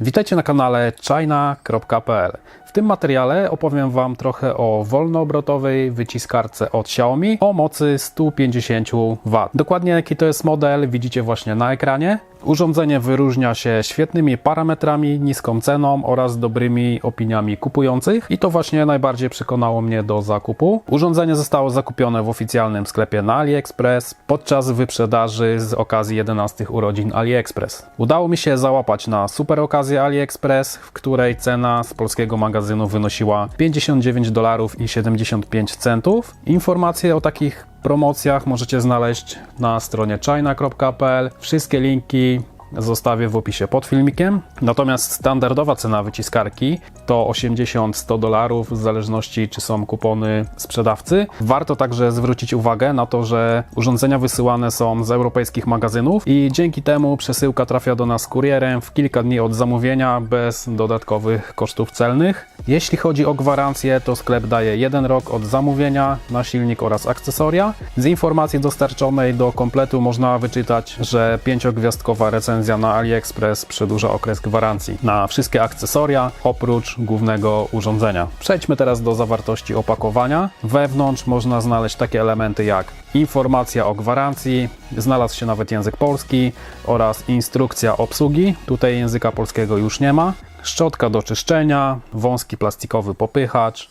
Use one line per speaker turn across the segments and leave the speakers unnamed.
Witajcie na kanale china.pl. W tym materiale opowiem Wam trochę o wolnoobrotowej wyciskarce od Xiaomi o mocy 150 W. Dokładnie jaki to jest model widzicie właśnie na ekranie. Urządzenie wyróżnia się świetnymi parametrami, niską ceną oraz dobrymi opiniami kupujących i to właśnie najbardziej przekonało mnie do zakupu. Urządzenie zostało zakupione w oficjalnym sklepie na AliExpress podczas wyprzedaży z okazji 11 urodzin AliExpress. Udało mi się załapać na super okazję AliExpress, w której cena z polskiego magazynu wynosiła 59 dolarów i 75 centów. Informacje o takich promocjach możecie znaleźć na stronie china.pl. Wszystkie linki zostawię w opisie pod filmikiem. Natomiast standardowa cena wyciskarki to 80-100 dolarów w zależności czy są kupony sprzedawcy. Warto także zwrócić uwagę na to, że urządzenia wysyłane są z europejskich magazynów i dzięki temu przesyłka trafia do nas kurierem w kilka dni od zamówienia bez dodatkowych kosztów celnych. Jeśli chodzi o gwarancję, to sklep daje jeden rok od zamówienia na silnik oraz akcesoria. Z informacji dostarczonej do kompletu można wyczytać, że pięciogwiazdkowa recenzja na AliExpress przedłuża okres gwarancji na wszystkie akcesoria oprócz głównego urządzenia. Przejdźmy teraz do zawartości opakowania. Wewnątrz można znaleźć takie elementy jak informacja o gwarancji, znalazł się nawet język polski oraz instrukcja obsługi. Tutaj języka polskiego już nie ma szczotka do czyszczenia, wąski plastikowy popychacz,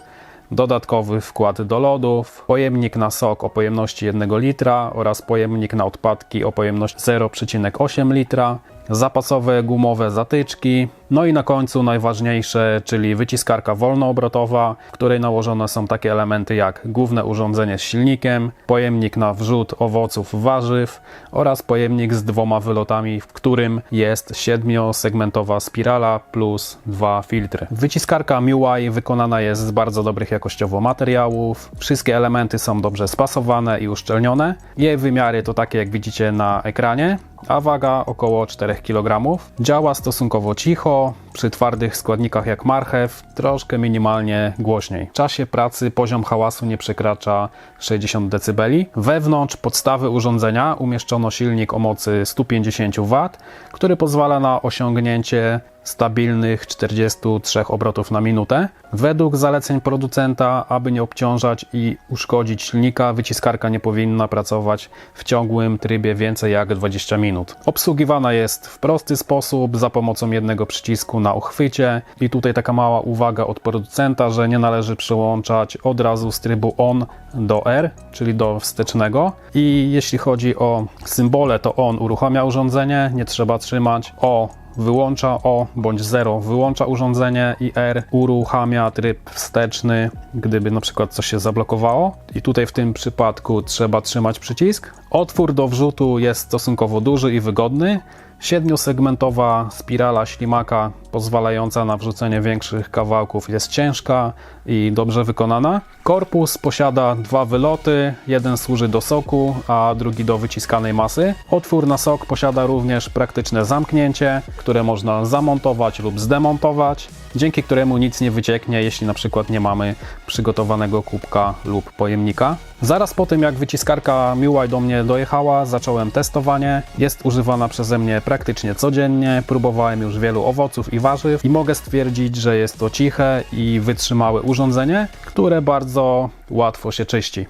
dodatkowy wkład do lodów, pojemnik na sok o pojemności 1 litra oraz pojemnik na odpadki o pojemności 0,8 litra, zapasowe gumowe zatyczki, no i na końcu najważniejsze, czyli wyciskarka wolnoobrotowa, w której nałożone są takie elementy jak główne urządzenie z silnikiem, pojemnik na wrzut owoców, warzyw oraz pojemnik z dwoma wylotami, w którym jest siedmiosegmentowa spirala plus dwa filtry. Wyciskarka MIUI wykonana jest z bardzo dobrych jakościowo materiałów, wszystkie elementy są dobrze spasowane i uszczelnione. Jej wymiary to takie jak widzicie na ekranie, a waga około 4 kg. Działa stosunkowo cicho, przy twardych składnikach jak marchew troszkę minimalnie głośniej. W czasie pracy poziom hałasu nie przekracza 60 dB. Wewnątrz podstawy urządzenia umieszczono silnik o mocy 150 W, który pozwala na osiągnięcie stabilnych 43 obrotów na minutę. Według zaleceń producenta, aby nie obciążać i uszkodzić silnika, wyciskarka nie powinna pracować w ciągłym trybie więcej jak 20 minut. Obsługiwana jest w prosty sposób za pomocą jednego przycisku na uchwycie i tutaj taka mała uwaga od producenta, że nie należy przełączać od razu z trybu ON do R, czyli do wstecznego i jeśli chodzi o symbole, to ON uruchamia urządzenie, nie trzeba trzymać, O wyłącza O bądź 0 wyłącza urządzenie i R uruchamia tryb wsteczny, gdyby na przykład coś się zablokowało. I tutaj w tym przypadku trzeba trzymać przycisk. Otwór do wrzutu jest stosunkowo duży i wygodny. Siedmiosegmentowa spirala ślimaka pozwalająca na wrzucenie większych kawałków jest ciężka i dobrze wykonana. Korpus posiada dwa wyloty, jeden służy do soku, a drugi do wyciskanej masy. Otwór na sok posiada również praktyczne zamknięcie, które można zamontować lub zdemontować, dzięki któremu nic nie wycieknie, jeśli na przykład nie mamy przygotowanego kubka lub pojemnika. Zaraz po tym, jak wyciskarka MIUI do mnie dojechała, zacząłem testowanie. Jest używana przeze mnie praktycznie codziennie. Próbowałem już wielu owoców i warzyw i mogę stwierdzić, że jest to ciche i wytrzymałe urządzenie, które bardzo łatwo się czyści.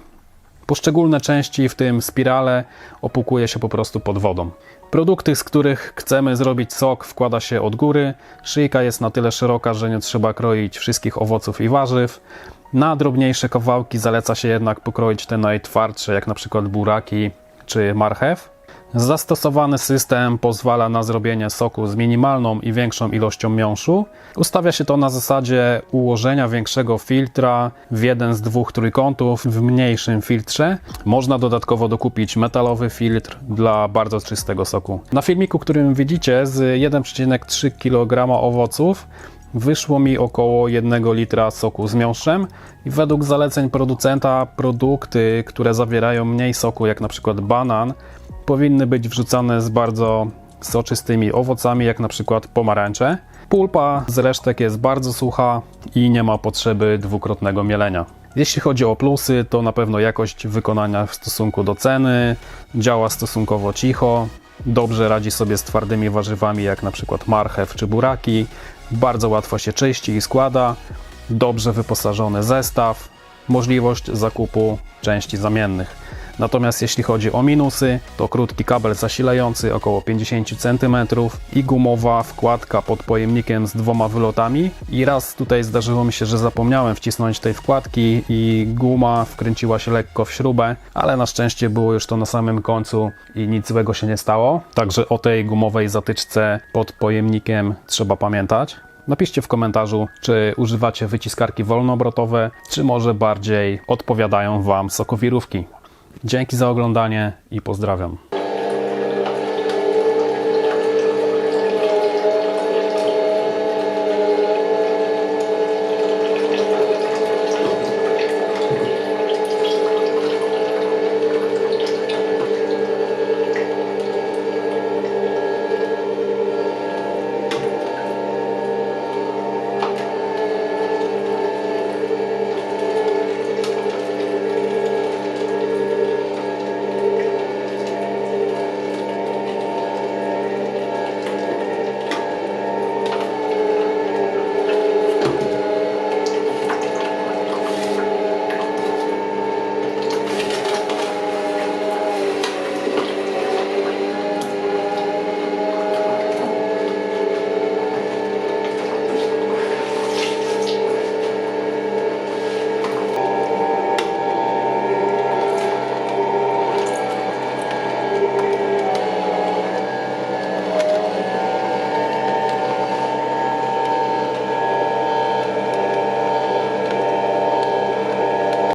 Poszczególne części, w tym spirale, opłukuje się po prostu pod wodą. Produkty, z których chcemy zrobić sok, wkłada się od góry. Szyjka jest na tyle szeroka, że nie trzeba kroić wszystkich owoców i warzyw. Na drobniejsze kawałki zaleca się jednak pokroić te najtwardsze, jak na przykład buraki czy marchew. Zastosowany system pozwala na zrobienie soku z minimalną i większą ilością miąższu. Ustawia się to na zasadzie ułożenia większego filtra w jeden z dwóch trójkątów w mniejszym filtrze. Można dodatkowo dokupić metalowy filtr dla bardzo czystego soku. Na filmiku, którym widzicie, z 1,3 kg owoców wyszło mi około 1 litra soku z miąższem i według zaleceń producenta produkty, które zawierają mniej soku, jak na przykład banan, powinny być wrzucane z bardzo soczystymi owocami, jak na przykład pomarańcze. Pulpa z resztek jest bardzo sucha i nie ma potrzeby dwukrotnego mielenia. Jeśli chodzi o plusy, to na pewno jakość wykonania w stosunku do ceny, działa stosunkowo cicho, dobrze radzi sobie z twardymi warzywami, jak na przykład marchew czy buraki, bardzo łatwo się czyści i składa, dobrze wyposażony zestaw, możliwość zakupu części zamiennych. Natomiast jeśli chodzi o minusy, to krótki kabel zasilający około 50 cm i gumowa wkładka pod pojemnikiem z dwoma wylotami. I raz tutaj zdarzyło mi się, że zapomniałem wcisnąć tej wkładki i guma wkręciła się lekko w śrubę, ale na szczęście było już to na samym końcu i nic złego się nie stało. Także o tej gumowej zatyczce pod pojemnikiem trzeba pamiętać. Napiszcie w komentarzu, czy używacie wyciskarki wolnoobrotowe, czy może bardziej odpowiadają Wam sokowirówki. Dzięki za oglądanie i pozdrawiam.